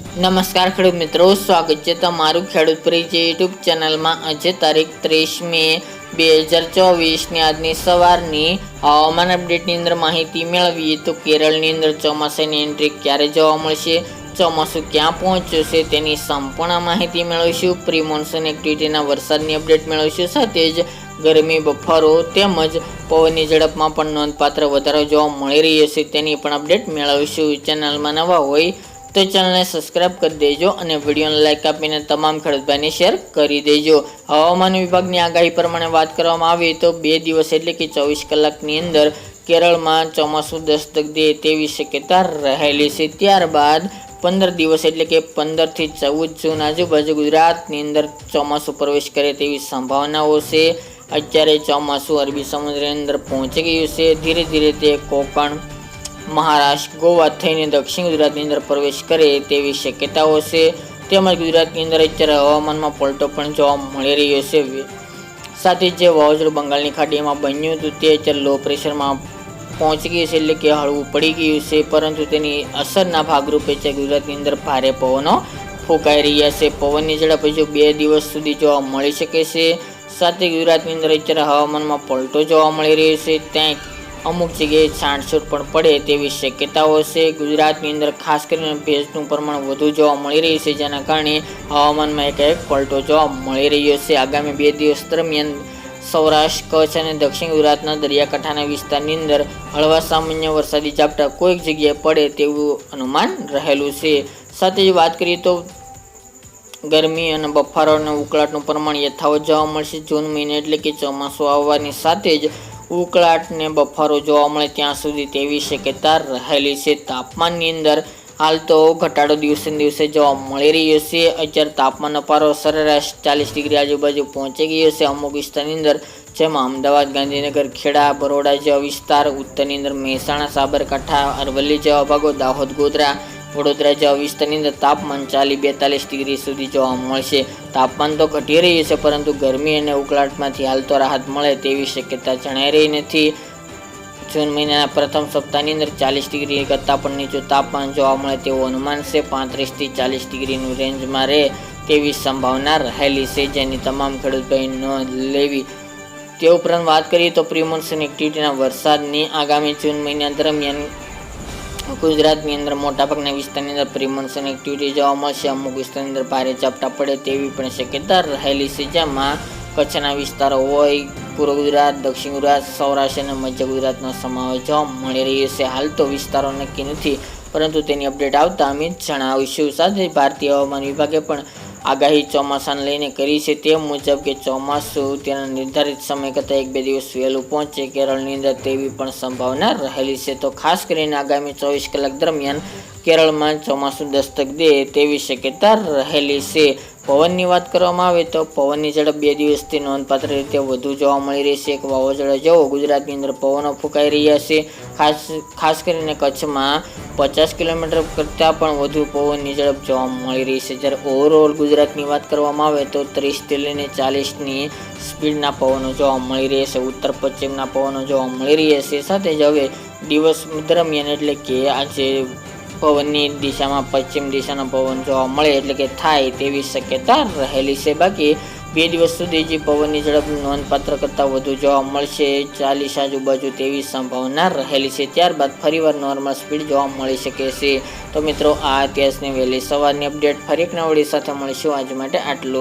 નમસ્કાર ખેડૂત મિત્રો, સ્વાગત છે તમારું ખેડૂત પરિચય યુટ્યુબ ચેનલમાં. આજે તારીખ ત્રીસ મે બે હજાર ચોવીસની આજની સવારની હવામાન અપડેટની અંદર માહિતી મેળવીએ તો કેરળની અંદર ચોમાસાની એન્ટ્રી ક્યારે જોવા મળશે, ચોમાસું ક્યાં પહોંચ્યું છે તેની સંપૂર્ણ માહિતી મેળવીશું. પ્રી મોન્સૂન એક્ટિવિટીના વરસાદની અપડેટ મેળવીશું, સાથે જ ગરમી, બફારો તેમજ પવનની ઝડપમાં પણ નોંધપાત્ર વધારો જોવા મળી રહ્યો છે તેની પણ અપડેટ મેળવીશું. ચેનલમાં નવા હોય તો ચેનલને સબસ્ક્રાઇબ કરી દેજો અને વિડીયોને લાઇક આપીને તમામ ખેડૂતભાઈને શેર કરી દેજો. હવામાન વિભાગની આગાહી પ્રમાણે વાત કરવામાં આવે તો બે દિવસ એટલે કે ચોવીસ કલાકની અંદર કેરળમાં ચોમાસું દસ્તક દે તેવી શક્યતા રહેલી છે. ત્યારબાદ પંદર દિવસ એટલે કે પંદરથી ચૌદ જૂન આજુબાજુ ગુજરાતની અંદર ચોમાસું પ્રવેશ કરે તેવી સંભાવનાઓ છે. અત્યારે ચોમાસું અરબી સમુદ્રની અંદર પહોંચી ગયું છે. ધીરે ધીરે તે કોકણ મહારાષ્ટ્ર, ગોવા થઈને દક્ષિણ ગુજરાતની અંદર પ્રવેશ કરે તેવી શક્યતાઓ છે. તેમજ ગુજરાતની અંદર અત્યારે હવામાનમાં પલટો પણ જોવા મળી રહ્યો છે. સાથે જે વાવાઝોડું બંગાળની ખાડીમાં બન્યું હતું તે અત્યારે લો પ્રેશરમાં પહોંચી ગયું છે એટલે કે હળવું પડી ગયું છે. પરંતુ તેની અસરના ભાગરૂપે છે ગુજરાતની અંદર ભારે પવનો ફૂંકાઈ રહ્યા છે. પવનની ઝડપ હજુ બે દિવસ સુધી જોવા મળી શકે છે. સાથે ગુજરાતની અંદર અત્યારે હવામાનમાં પલટો જોવા મળી રહ્યો છે. ત્યાં અમુક જગ્યાએ છાંટછૂટ પણ પડે તેવી શક્યતાઓ છે. ગુજરાતની અંદર ખાસ કરીને ભેજનું પ્રમાણ વધુ જોવા મળી રહ્યું છે, જેના કારણે હવામાનમાં એક એક પલટો જોવા મળી રહ્યો છે. આગામી બે દિવસ દરમિયાન સૌરાષ્ટ્ર, કચ્છ અને દક્ષિણ ગુજરાતના દરિયાકાંઠાના વિસ્તારની અંદર હળવા સામાન્ય વરસાદી ઝાપટા કોઈક જગ્યાએ પડે તેવું અનુમાન રહેલું છે. સાથે જ વાત કરીએ તો ગરમી અને બફારો અને ઉકળાટનું પ્રમાણ યથાવત જોવા મળશે જૂન મહિને એટલે કે ચોમાસું આવવાની સાથે જ ઉકળાટ ને બફારો જોવા મળે ત્યાં સુધી તેવી શક્યતા રહેલી છે. તાપમાનની અંદર હાલ તો ઘટાડો દિવસે દિવસે જોવા મળી રહ્યો છે. અત્યારે તાપમાનનો પારો સરેરાશ ચાલીસ ડિગ્રી આજુબાજુ પહોંચી ગયો છે. અમુક વિસ્તારની અંદર જેમાં અમદાવાદ, ગાંધીનગર, ખેડા, બરોડા જેવા વિસ્તાર, ઉત્તરની અંદર મહેસાણા, સાબરકાંઠા, અરવલ્લી જેવા ભાગો, દાહોદ, ગોધરા વડોદરા જેવા વિસ્તારની અંદર તાપમાન ચાલીસ બેતાલીસ ડિગ્રી સુધી જોવા મળશે. તાપમાન તો ઘટી રહ્યું છે, પરંતુ ગરમી અને ઉકળાટમાંથી હાલ તો રાહત મળે તેવી શક્યતા જણાઈ રહી નથી. જૂન મહિનાના પ્રથમ સપ્તાહની અંદર ચાલીસ ડિગ્રી કરતાં પણ નીચું તાપમાન જોવા મળે તેવું અનુમાન છે. પાંત્રીસથી ચાલીસ ડિગ્રીનું રેન્જમાં રહે તેવી સંભાવના રહેલી છે, જેની તમામ ખેડૂતભાઈ નોંધ લેવી. તે ઉપરાંત વાત કરીએ તો પ્રિમોન્સન એક્ટિવિટીના વરસાદની. આગામી જૂન મહિના દરમિયાન ગુજરાતની અંદર મોટાભાગના વિસ્તારની અંદર પ્રિમોન્સૂન એક્ટિવિટી જોવા મળશે. અમુક વિસ્તારની અંદર ભારે ઝાપટા પડે તેવી પણ શક્યતા રહેલી છે. જેમાં કચ્છના વિસ્તારો હોય, પૂર્વ ગુજરાત, દક્ષિણ ગુજરાત, સૌરાષ્ટ્ર અને મધ્ય ગુજરાતનો સમાવેશ જોવા મળી રહ્યો છે. હાલ તો વિસ્તારો નક્કી નથી, પરંતુ તેની અપડેટ આવતા અમે જણાવીશું. સાથે ભારતીય હવામાન વિભાગે પણ આગાહી ચોમાસાને લઈને કરી છે તે મુજબ કે ચોમાસું તેના નિર્ધારિત સમય કરતાં એક બે દિવસ વહેલું પહોંચે. કેરળની અંદર તેવી પણ સંભાવના રહેલી છે. તો ખાસ કરીને આગામી ચોવીસ કલાક દરમિયાન કેરળમાં ચોમાસું દસ્તક દે તેવી શક્યતા રહેલી છે. પવનની વાત કરવામાં આવે તો પવનની ઝડપ બે દિવસથી નોંધપાત્ર રીતે વધુ જોવા મળી રહી છે. એક વાવાઝોડા જેવો ગુજરાતની અંદર પવનો ફૂંકાઈ રહ્યા છે. ખાસ ખાસ કરીને કચ્છમાં પચાસ કિલોમીટર કરતાં પણ વધુ પવનની ઝડપ જોવા મળી રહી છે. જ્યારે ઓવરઓલ ગુજરાતની વાત કરવામાં આવે તો ત્રીસથી લઈને ચાલીસની સ્પીડના પવનો જોવા મળી રહ્યા છે. ઉત્તર પશ્ચિમના પવનો જોવા મળી રહ્યા છે. સાથે જ હવે દિવસ દરમિયાન એટલે કે આજે પવનની દિશામાં, પશ્ચિમ દિશાનો પવન જોવા મળે એટલે કે થાય તેવી શક્યતા રહેલી છે. બાકી બે દિવસ સુધી જે પવનની ઝડપ નોંધપાત્ર કરતાં વધુ જોવા મળશે, ચાલીસ આજુબાજુ તેવી સંભાવના રહેલી છે. ત્યારબાદ ફરીવાર નોર્મલ સ્પીડ જોવા મળી શકે છે. તો મિત્રો, આ ઇતિહાસની વહેલી સવારની અપડેટ ફરી એક નવડી સાથે મળીશું. આજ માટે આટલું.